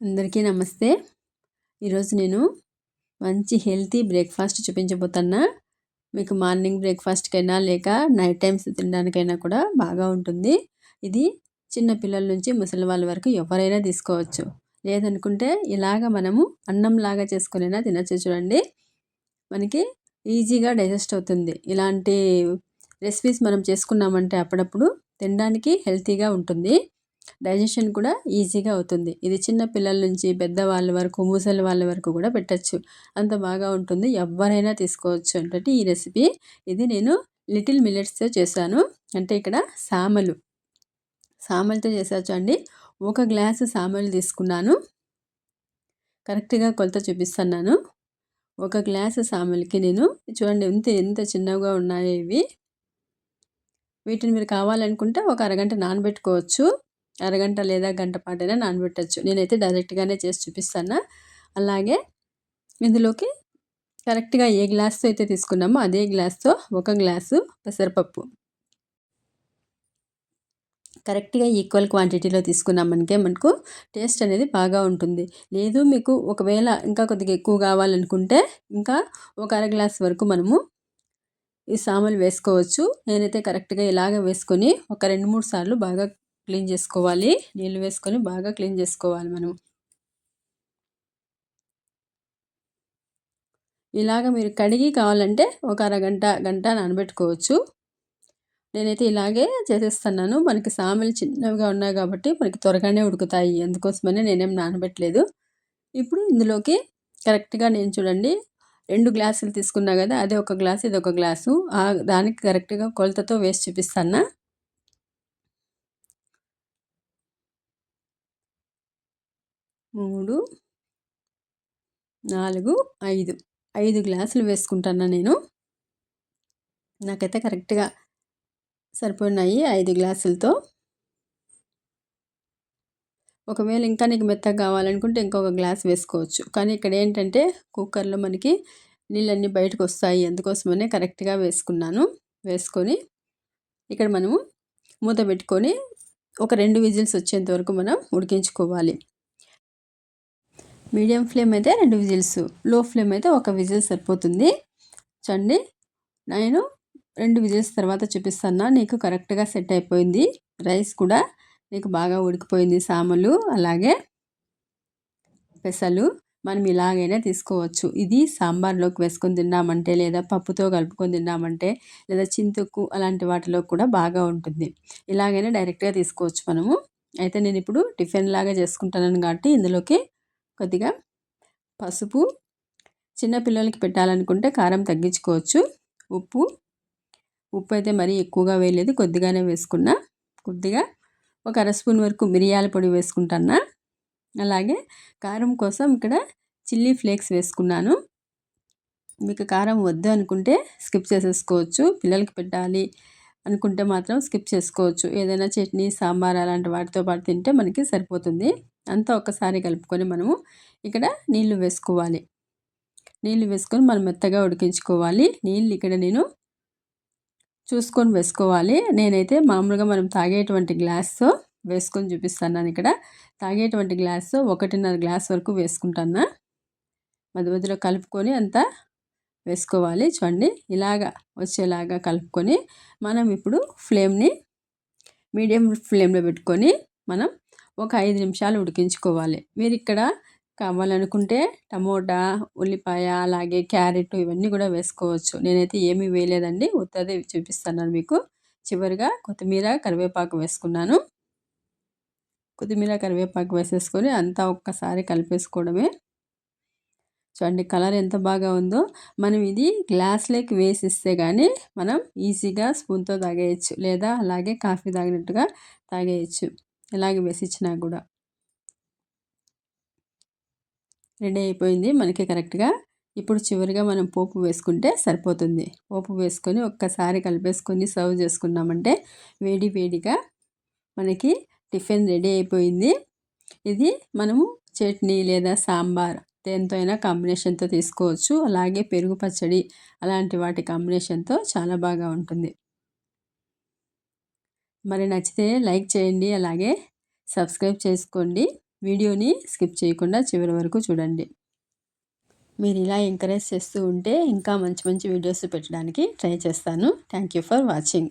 అందరికీ నమస్తే. ఈరోజు నేను మంచి హెల్తీ బ్రేక్ఫాస్ట్ చూపించబోతున్నా. మీకు మార్నింగ్ బ్రేక్ఫాస్ట్కైనా లేక నైట్ టైమ్స్ తినడానికైనా కూడా బాగా ఉంటుంది. ఇది చిన్న పిల్లల నుంచి ముసలి వాళ్ళ వరకు ఎవరైనా తీసుకోవచ్చు. లేదనుకుంటే ఇలాగ మనము అన్నంలాగా చేసుకునైనా తినచ్చు చూడండి. మనకి ఈజీగా డైజెస్ట్ అవుతుంది. ఇలాంటి రెసిపీస్ మనం చేసుకున్నామంటే అప్పుడప్పుడు తినడానికి హెల్తీగా ఉంటుంది. డైజెషన్ కూడా ఈజీగా అవుతుంది. ఇది చిన్న పిల్లల నుంచి పెద్దవాళ్ళ వరకు ముసలి వాళ్ళ వరకు కూడా పెట్టచ్చు. అంత బాగా ఉంటుంది. ఎవరైనా తీసుకోవచ్చు. అంటే ఈ రెసిపీ ఇది నేను లిటిల్ మిల్లెట్స్తో చేశాను. అంటే ఇక్కడ సామలు. సామలతో చేసచ్చు అండి ఒక గ్లాసు సామలు తీసుకున్నాను. కరెక్ట్గా కొలత చూపిస్తున్నాను. ఒక గ్లాసు సామలకి నేను చూడండి ఎంత ఎంత చిన్నగా ఉన్నాయో ఇవి. వీటిని మీరు కావాలనుకుంటే ఒక అరగంట నానబెట్టుకోవచ్చు. అరగంట లేదా గంట పాటైనా నానబెట్టచ్చు. నేనైతే డైరెక్ట్గానే చేసి చూపిస్తాను. అలాగే ఇందులోకి కరెక్ట్గా ఏ గ్లాస్తో అయితే తీసుకున్నామో అదే గ్లాస్తో ఒక గ్లాసు పెసరపప్పు. కరెక్ట్గా ఈక్వల్ క్వాంటిటీలో తీసుకున్నామనికే మనకు టేస్ట్ అనేది బాగా ఉంటుంది. లేదు మీకు ఒకవేళ ఇంకా కొద్దిగా ఎక్కువ కావాలనుకుంటే ఇంకా ఒక అర గ్లాస్ వరకు మనము ఈ సామాన్లు వేసుకోవచ్చు. నేనైతే కరెక్ట్గా ఇలాగ వేసుకొని ఒక రెండు మూడు సార్లు బాగా క్లీన్ చేసుకోవాలి. నీళ్ళు వేసుకొని బాగా క్లీన్ చేసుకోవాలి మనం. ఇలాగ మీరు కడిగి కావాలంటే ఒక అరగంట గంట నానబెట్టుకోవచ్చు. నేనైతే ఇలాగే చేసేస్తున్నాను. మనకి సామెలు చిన్నవిగా ఉన్నాయి కాబట్టి మనకి త్వరగానే ఉడుకుతాయి. అందుకోసమనే నేనేం నానబెట్టలేదు. ఇప్పుడు ఇందులోకి కరెక్ట్గా నేను చూడండి. రెండు గ్లాసులు తీసుకున్నా కదా అదే ఒక గ్లాసు ఇది ఒక గ్లాసు దానికి కరెక్ట్గా కొలతతో వేసి చూపిస్తాను మూడు నాలుగు ఐదు. ఐదు గ్లాసులు వేసుకుంటాను నేను? నాకైతే కరెక్ట్గా సరిపోయినాయి ఐదు గ్లాసులతో. ఒకవేళ ఇంకా నీకు మెత్తగా కావాలనుకుంటే ఇంకొక గ్లాస్ వేసుకోవచ్చు. కానీ ఇక్కడ ఏంటంటే కుక్కర్లో మనకి నీళ్ళన్నీ బయటకు వస్తాయి అందుకోసమనే కరెక్ట్గా వేసుకున్నాను. వేసుకొని ఇక్కడ మనము మూత పెట్టుకొని ఒక రెండు విజిల్స్ వచ్చేంత వరకు మనం ఉడికించుకోవాలి. మీడియం ఫ్లేమ్ అయితే రెండు విజిల్స్లో ఫ్లేమ్ అయితే ఒక విజిల్ సరిపోతుంది. చండి నేను రెండు విజిల్స్ తర్వాత చూపిస్తాను. నీకు కరెక్ట్గా సెట్ అయిపోయింది. రైస్ కూడా నీకు బాగా ఉడికిపోయింది. సామలు అలాగే పెసలు మనం ఇలాగైనా తీసుకోవచ్చు. ఇది సాంబార్లోకి వేసుకొని తిన్నామంటే లేదా పప్పుతో కలుపుకొని తిన్నామంటే లేదా చింతకు అలాంటి వాటిలో కూడా బాగా ఉంటుంది. ఇలాగైనా డైరెక్ట్గా తీసుకోవచ్చు మనము. అయితే నేను ఇప్పుడు టిఫిన్ లాగా చేసుకుంటాను కాబట్టి ఇందులోకి కొద్దిగా పసుపు చిన్నపిల్లలకి పెట్టాలనుకుంటే కారం తగ్గించుకోవచ్చు. ఉప్పు ఉప్పు అయితే మరీ ఎక్కువగా వేయలేదు కొద్దిగానే వేసుకున్నా. కొద్దిగా ఒక అర స్పూన్ వరకు మిరియాల పొడి వేసుకుంటున్నా. అలాగే కారం కోసం ఇక్కడ చిల్లీ ఫ్లేక్స్ వేసుకున్నాను. మీకు కారం వద్దు అనుకుంటే స్కిప్ చేసేసుకోవచ్చు. పిల్లలకి పెట్టాలి అనుకుంటే మాత్రం స్కిప్ చేసుకోవచ్చు. ఏదైనా చట్నీ సాంబార్ అలాంటి వాటితో పాటు తింటే మనకి సరిపోతుంది. అంతా ఒకసారి కలుపుకొని మనము ఇక్కడ నీళ్ళు వేసుకోవాలి. నీళ్ళు వేసుకొని మనం మెత్తగా ఉడికించుకోవాలి. నీళ్ళు ఇక్కడ నేను చూసుకొని వేసుకోవాలి. నేనైతే మామూలుగా మనం తాగేటువంటి గ్లాస్తో వేసుకొని చూపిస్తున్నాను ఇక్కడ. తాగేటువంటి గ్లాస్తో ఒకటిన్నర గ్లాస్ వరకు వేసుకుంటాను మధ్య మధ్యలో కలుపుకొని అంతా వేసుకోవాలి. చూడండి ఇలాగా వచ్చేలాగా కలుపుకొని మనం ఇప్పుడు ఫ్లేమ్ని మీడియం ఫ్లేమ్లో పెట్టుకొని మనం ఒక ఐదు నిమిషాలు ఉడికించుకోవాలి. మీరు ఇక్కడ కావాలనుకుంటే టమోటా ఉల్లిపాయ అలాగే క్యారెట్ ఇవన్నీ కూడా వేసుకోవచ్చు. నేనైతే ఏమీ వేయలేదండి. ఉత్తది చూపిస్తున్నాను మీకు. చివరిగా కొత్తిమీర కరివేపాకు వేసుకున్నాను. కొత్తిమీర కరివేపాకు వేసేసుకొని అంతా ఒక్కసారి కలిపేసుకోవడమే. చూడండి కలర్ ఎంత బాగా ఉందో. మనం ఇది గ్లాస్లోకి వేసిస్తే కానీ మనం ఈజీగా స్పూన్తో తాగేయచ్చు. లేదా అలాగే కాఫీ తాగినట్టుగా తాగేయచ్చు. ఇలాగే వేసిచ్చినా కూడా. రెడీ అయిపోయింది మనకి కరెక్ట్గా. ఇప్పుడు చివరిగా మనం పోపు వేసుకుంటే సరిపోతుంది. పోపు వేసుకొని ఒక్కసారి కలిపేసుకొని సర్వ్ చేసుకున్నామంటే వేడి వేడిగా మనకి టిఫిన్ రెడీ అయిపోయింది. ఇది మనము చట్నీ లేదా సాంబార్ దేంతో అయినా కాంబినేషన్తో తీసుకోవచ్చు. అలాగే పెరుగు పచ్చడి అలాంటి వాటి కాంబినేషన్తో చాలా బాగా ఉంటుంది. మరి నచ్చితే లైక్ చేయండి అలాగే సబ్స్క్రైబ్ చేసుకోండి. వీడియోని స్కిప్ చేయకుండా చివరి వరకు చూడండి. మీరు ఇలా ఎంకరేజ్ చేస్తూ ఉంటే ఇంకా మంచి మంచి వీడియోస్ పెట్టడానికి ట్రై చేస్తాను. Thank you for watching.